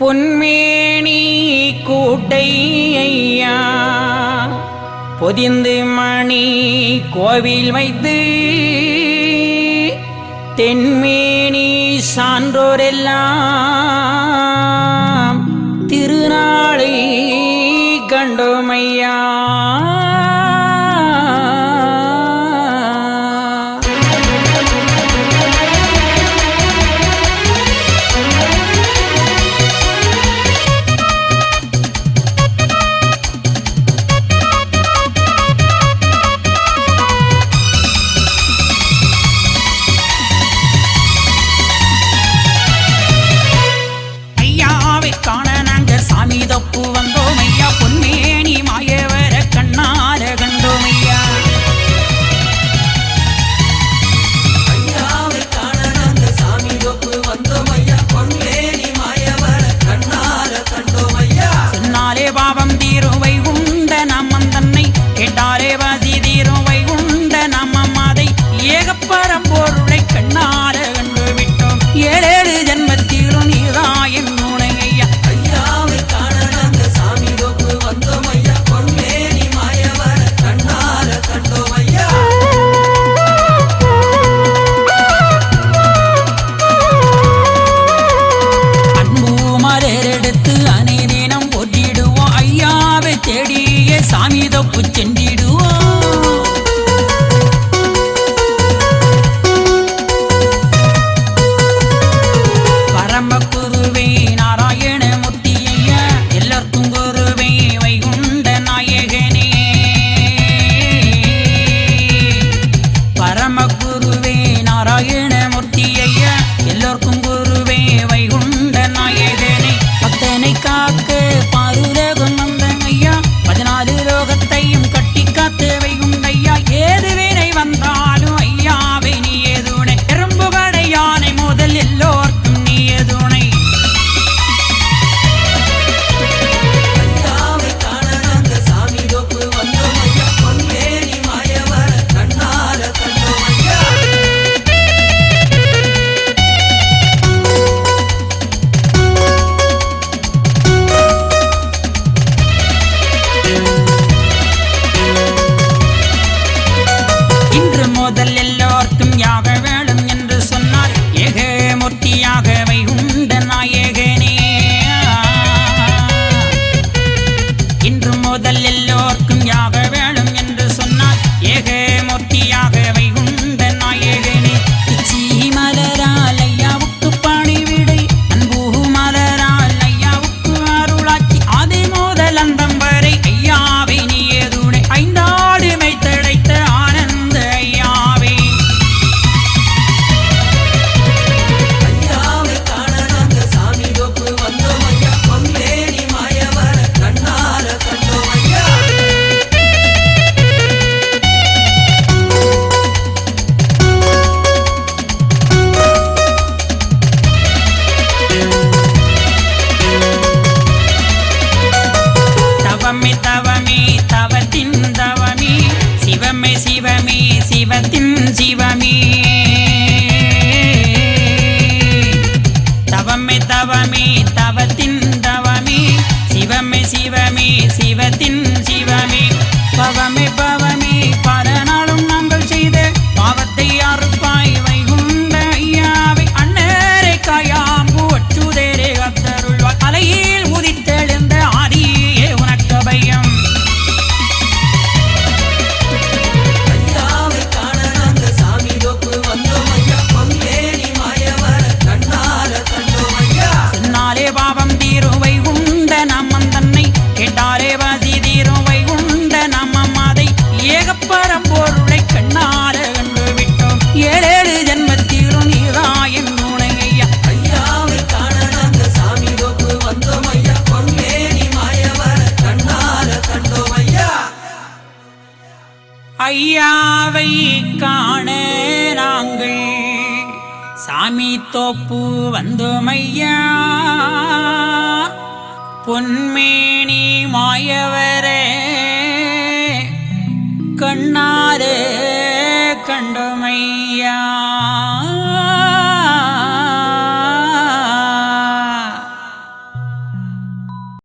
பொன்மேனி கூட்டை ஐயா பொதிந்து மணி கோவில் வைத்து தென்மேனி சான்றோரெல்லாம் திருநாளை கண்டோமையா? don't. சாமி தப்பு செண்டிடுவோம் பரமக்குருவே நாராயண முத்தியையா எல்லாருக்கும் குருவே Yeah. சிவமே சிவத்தின் சிவமே. தவமே தவமே தவத்தின் தவமே. சிவமே சிவமே சிவத்தின் ஐயாவை காண நாங்கள். சாமி தோப்பு வந்துமையா? பொன்மேனி மாயவரே கண்ணாரே கண்டமை.